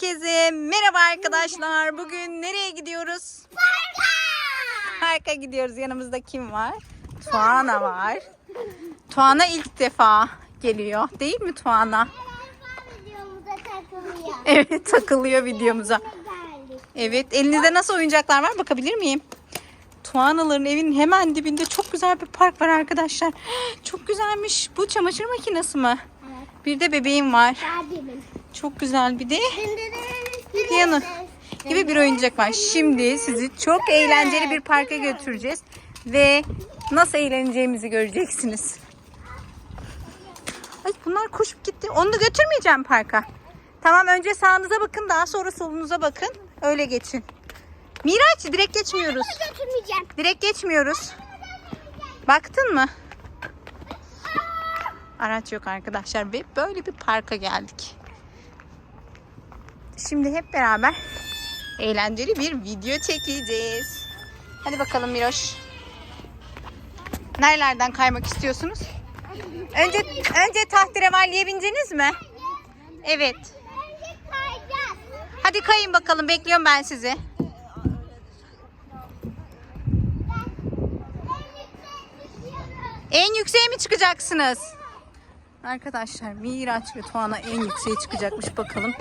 Herkese merhaba arkadaşlar. Bugün nereye gidiyoruz? Parka. Parka gidiyoruz. Yanımızda kim var? Tuana var. Tuana ilk defa geliyor. Değil mi Tuana? takılıyor. Evet takılıyor videomuza. Evet elinizde nasıl oyuncaklar var bakabilir miyim? Tuanaların evinin hemen dibinde çok güzel bir park var arkadaşlar. Çok güzelmiş. Bu çamaşır makinesi mi? Evet. Bir de bebeğim var. Abimin. Çok güzel bir de Piyano gibi bir oyuncak var. Şimdi sizi çok eğlenceli bir parka götüreceğiz. Ve nasıl eğleneceğimizi göreceksiniz. Ay bunlar koşup gitti. Onu da götürmeyeceğim parka. Tamam önce sağınıza bakın daha sonra solunuza bakın. Öyle geçin. Miraç direkt geçmiyoruz. Götürmeyeceğim. Direkt geçmiyoruz. Baktın mı? Araç yok arkadaşlar ve böyle bir parka geldik. Şimdi hep beraber eğlenceli bir video çekeceğiz. Hadi bakalım Miroş. Nerelerden kaymak istiyorsunuz? Önce önce tahterevalliye bindiniz mi? Evet. Hadi kayın bakalım. Bekliyorum ben sizi. En yükseğe mi çıkacaksınız? Arkadaşlar Miraç ve Tuana en yükseğe çıkacakmış. Bakalım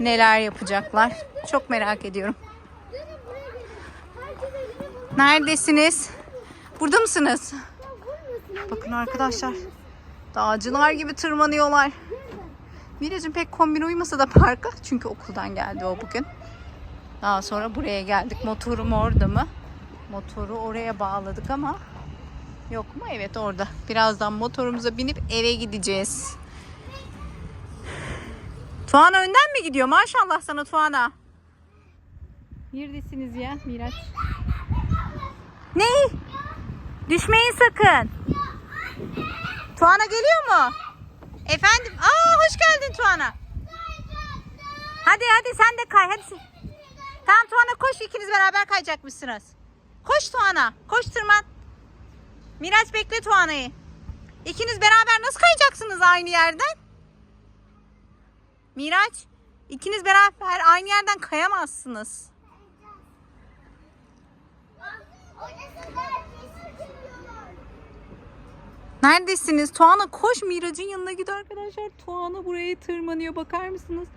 neler yapacaklar. Çok merak ediyorum. Neredesiniz? Burada mısınız? Bakın arkadaşlar. Dağcılar gibi tırmanıyorlar. Miracım pek kombin uymasa da parka. Çünkü okuldan geldi o bugün. Daha sonra buraya geldik. Motorum orada mı? Motoru oraya bağladık ama yok mu? Evet orada. Birazdan motorumuza binip eve gideceğiz. Tuana önden mi gidiyor? Maşallah sana Tuana. Neredesiniz ya Miraç? Ne? Düşmeyin sakın. Tuana geliyor mu? Efendim? Aa hoş geldin Tuana. Hadi hadi sen de kay. Hadi. Tamam Tuana koş ikiniz beraber kayacakmışsınız. Koş Tuana. Koş tırman. Miraç bekle Tuana'yı. İkiniz beraber nasıl kayacaksınız aynı yerden? Miraç, ikiniz beraber aynı yerden kayamazsınız. Neredesiniz? Tuana koş Miraç'ın yanına git arkadaşlar. Tuana buraya tırmanıyor. Bakar mısınız?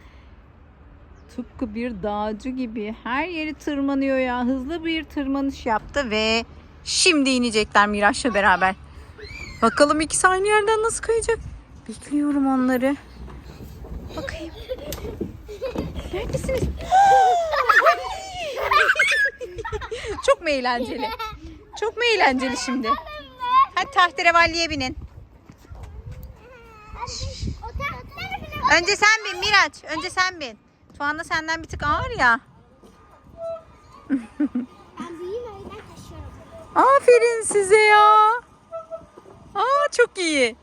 Tıpkı bir dağcı gibi her yeri tırmanıyor ya. Hızlı bir tırmanış yaptı ve şimdi inecekler Miraç'la beraber. Bakalım ikisi aynı yerden nasıl kayacak? Bekliyorum onları. Bakayım. Neredesiniz? Çok mu eğlenceli? Çok mu eğlenceli şimdi? Hadi tahterevalliye binin. Önce sen bin Miraç. Önce sen bin. Tuana senden bir tık ağır ya. Aferin size ya. Aa çok iyi.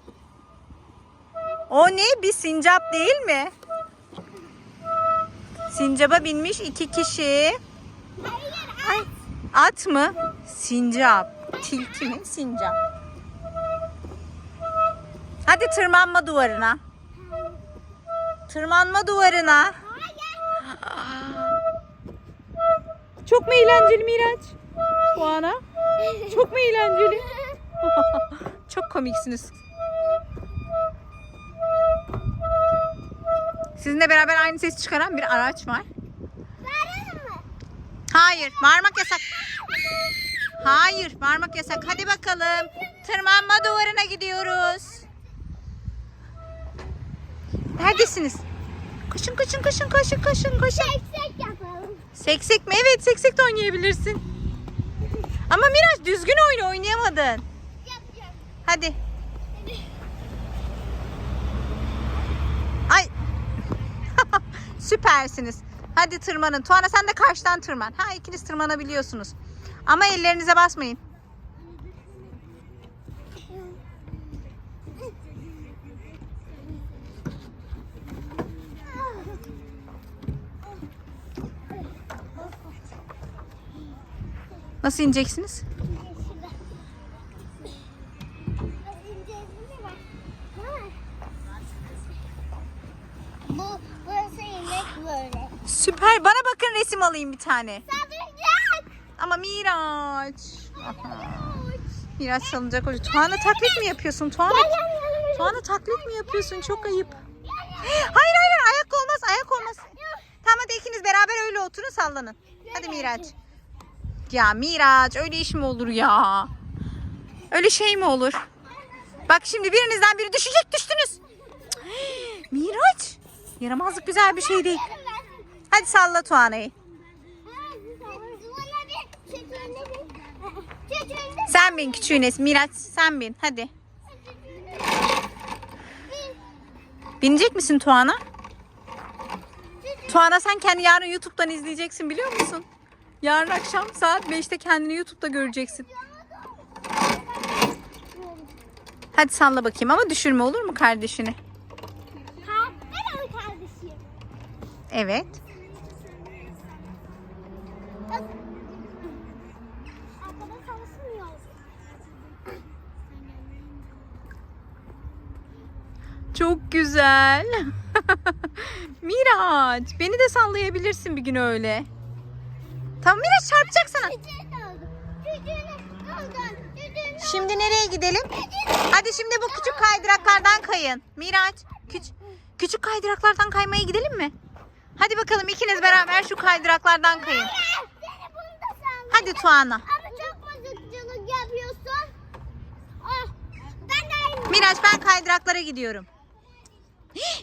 O ne? Bir sincap değil mi? Sincaba binmiş iki kişi. Ay, at mı? Sincap. Tilki mi? Sincap. Hadi tırmanma duvarına. Tırmanma duvarına. Çok mu eğlenceli Miraç? Tuana? Çok mu eğlenceli? Çok komiksiniz. Sizinle beraber aynı ses çıkaran bir araç var. Hayır, bağırmak yasak. Hayır, bağırmak yasak. Hadi bakalım. Tırmanma duvarına gidiyoruz. Neredesiniz? Koşun, koşun, koşun, koşun, koşun, koşun. Seksek yapalım. Seksek mi? Evet, seksek de oynayabilirsin. Ama Miraç düzgün oyna, oynayamadın. Hadi. Ay. Süpersiniz. Hadi tırmanın. Tuana sen de karşıdan tırman. Ha ikiniz tırmanabiliyorsunuz. Ama ellerinize basmayın. Nasıl ineceksiniz? Bu burası inek böyle. Süper. Bana bakın resim alayım bir tane. Saldıracak. Ama Miraç. Miraç salınacak hoca. Tuana taklit mi yapıyorsun? Tuana. Tuana taklit mi yapıyorsun? Çok ayıp. Hayır hayır ayak olmaz ayak olmaz. Tamam hadi ikiniz beraber öyle oturun sallanın. Hadi Miraç. Ya Miraç öyle iş mi olur ya? Öyle şey mi olur? Bak şimdi birinizden biri düşecek düştünüz. Miraç. Yaramazlık güzel bir şey değil. Hadi salla Tuana'yı. Sen bin küçüğünes. Miraç sen bin. Hadi. Binecek misin Tuana? Tuana sen kendi yarın YouTube'dan izleyeceksin biliyor musun? Yarın akşam saat 5'te kendini YouTube'da göreceksin. Hadi salla bakayım ama düşürme olur mu kardeşini? Evet. Çok güzel. Miraç, beni de sallayabilirsin bir gün öyle. Tamam Miraç çarpacak sana. Şimdi nereye gidelim? Hadi şimdi bu küçük kaydıraklardan kayın. Miraç, küç küçük kaydıraklardan kaymaya gidelim mi? Hadi bakalım ikiniz beraber şu kaydıraklardan kayın. Hadi Tuana. Ah. Miraç ben kaydıraklara gidiyorum.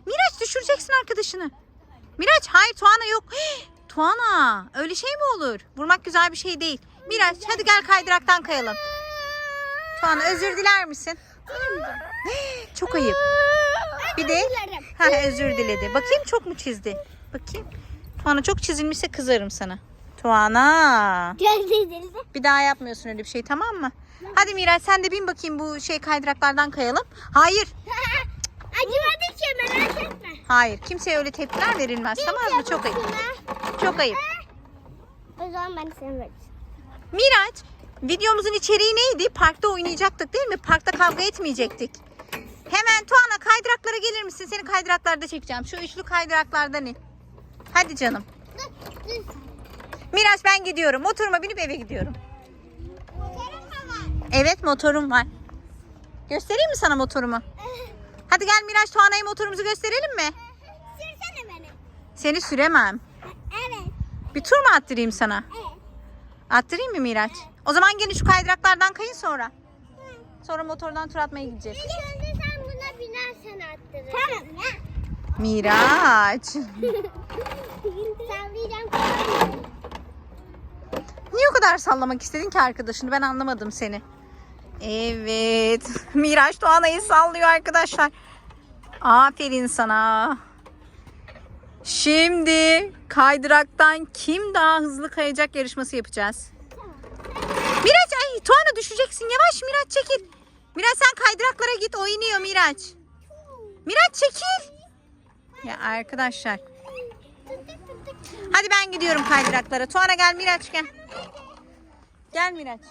Miraç düşüreceksin arkadaşını. Miraç hayır Tuana yok. Tuana öyle şey mi olur? Vurmak güzel bir şey değil. Miraç hadi gel kaydıraktan kayalım. Tuana özür diler misin? Çok ayıp. Bir de ha, özür diledi. Bakayım çok mu çizdi? Bakayım. Tuana çok çizilmişse kızarım sana. Tuana. Bir daha yapmıyorsun öyle bir şey tamam mı? Hadi Miraç sen de bin bakayım bu şey kaydıraklardan kayalım. Hayır. Acımadı ki merak etme. Hayır. Kimseye öyle tepkiler verilmez. Tamam mı? Çok ayıp. Çok ayıp. O zaman ben seni vereceğim. Miraç, videomuzun içeriği neydi? Parkta oynayacaktık değil mi? Parkta kavga etmeyecektik. Hemen Tuana kaydıraklara gelir misin? Seni kaydıraklarda çekeceğim. Şu üçlü kaydıraklardan in. Hadi canım. Miraç ben gidiyorum. Motoruma binip eve gidiyorum. Motorum mu var? Evet motorum var. Göstereyim mi sana motorumu? Hadi gel Miraç Tuana'ya motorumuzu gösterelim mi? Sürsene beni. Seni süremem. Evet. Bir tur mu attırayım sana? Evet. Attırayım mı Miraç? O zaman gelin şu kaydıraklardan kayın sonra. Sonra motordan tur atmaya gideceğiz. İlk önce sen buna binersen attırırsın. Tamam ya. Miraç. Sallayacağım. Niye o kadar sallamak istedin ki arkadaşını? Ben anlamadım seni. Evet. Miraç Doğanay'ı sallıyor arkadaşlar. Aferin sana. Şimdi kaydıraktan kim daha hızlı kayacak yarışması yapacağız. Miraç ay Tuana düşeceksin. Yavaş Miraç çekil. Miraç sen kaydıraklara git. O iniyor Miraç. Miraç çekil. Ya arkadaşlar. Hadi ben gidiyorum kaydıraklara. Tuana gel Miraç gel. Gel Miraç.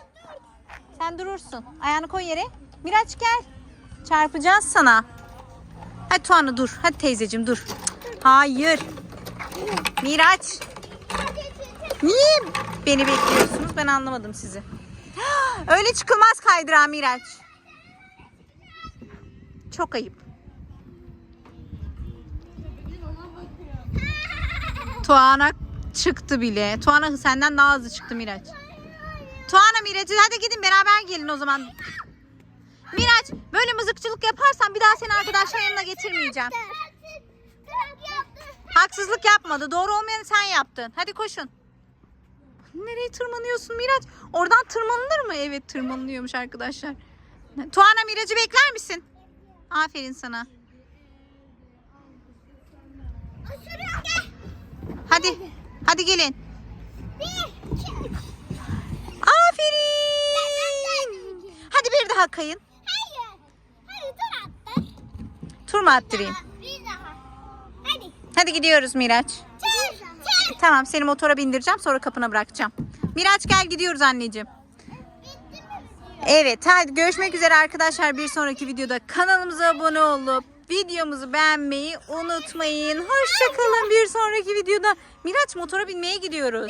Sen durursun. Ayağını koy yere. Miraç gel. Çarpacağız sana. Hadi Tuana dur. Hadi teyzeciğim dur. Hayır. Miraç. Niye beni bekliyorsunuz? Ben anlamadım sizi. Öyle çıkılmaz kaydırağa Miraç. Çok ayıp. Tuana çıktı bile. Tuana senden daha hızlı çıktı Miraç. Tuana Miraç'ı hadi gidin beraber gelin o zaman. Miraç böyle mızıkçılık yaparsan bir daha seni arkadaşlar yanına getirmeyeceğim. Haksızlık yapmadı. Doğru olmayanı sen yaptın. Hadi koşun. Nereye tırmanıyorsun Miraç? Oradan tırmanılır mı? Evet tırmanılıyormuş arkadaşlar. Tuana Miraç'ı bekler misin? Aferin sana. Hadi. Hadi gelin. Aferin. Daha kayın. Hayır. Hayır dur attır. Tur mu attırayım? Bir daha. Hadi. Hadi gidiyoruz Miraç. Çır. Tamam seni motora bindireceğim sonra kapına bırakacağım. Miraç gel gidiyoruz anneciğim. Evet hadi görüşmek üzere arkadaşlar bir sonraki videoda kanalımıza abone olup videomuzu beğenmeyi unutmayın. Hoşçakalın bir sonraki videoda. Miraç motora binmeye gidiyoruz.